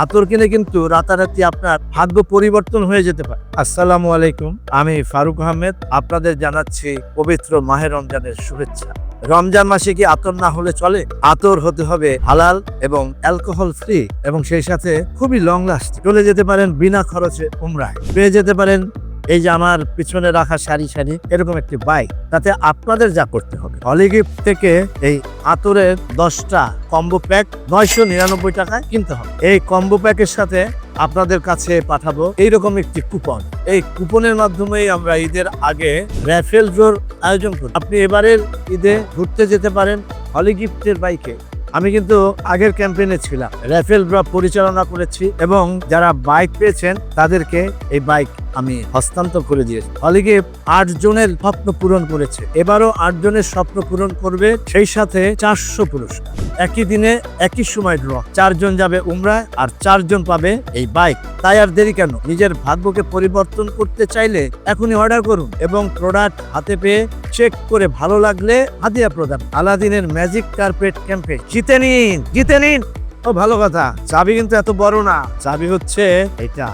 আতর কিনে কিন্তু রাতারাতি আপনার ভাগ্য পরিবর্তন হয়ে যেতে পারে। আসসালামু আলাইকুম। আমি ফারুক আহমেদ আপনাদের জানাচ্ছি পবিত্র মাহের রমজানের শুভেচ্ছা। রমজান মাসে কি আতর না হলে চলে? আতর হতে হবে হালাল এবং অ্যালকোহল ফ্রি এবং সেই সাথে খুবই লং লাস্ট চলে যেতে পারেন বিনা খরচে উমরায়। পেয়ে যেতে পারেন এই যে আমার পিছনে রাখা সারি সারি এরকম একটি বাইক তাতে আপনাদের যা করতে হবে। হলিগিফট থেকে এই আতরের দশটা কম্বো প্যাক নয়শো নিরানব্বই টাকায় কিনতে হবে। এই কম্বো প্যাকের সাথে আপনাদের কাছে পাঠাবো এইরকম একটি কুপন এই কুপনের মাধ্যমেই আমরা ঈদের আগে র্যাফেল ড্রোর আয়োজন করি। আপনি এবারের ঈদে ঘুরতে যেতে পারেন হলি গিফটের বাইকে আমি কিন্তু আগের ক্যাম্পেইনে ছিলাম। র্যাফেল ড্র পরিচালনা করেছি এবং যারা বাইক পেয়েছেন, তাদেরকে এই বাইক আমি হস্তান্তর করে দিয়েছি। হলিগে আট জনের স্বপ্ন পূরণ করেছে। এবারও আট জনের স্বপ্ন পূরণ করবে, সেই সাথে চারশো পুরস্কার একই দিনে, একই সময় ড্র চারজন যাবে উমরায় আর চারজন পাবে এই বাইক তাই আর দেরি কেন? নিজের ভাগ্যকে পরিবর্তন করতে চাইলে এখনই অর্ডার করুন এবং প্রোডাক্ট হাতে পেয়ে চেক করে ভালো লাগলে হাদিয়া প্রদান। আলাদিনের ম্যাজিক কার্পেট ক্যাম্পে জিতে নিন জিতে নিন। ও, ভালো কথা। চাবি কিন্তু এত বড় না। চাবি হচ্ছে এটা।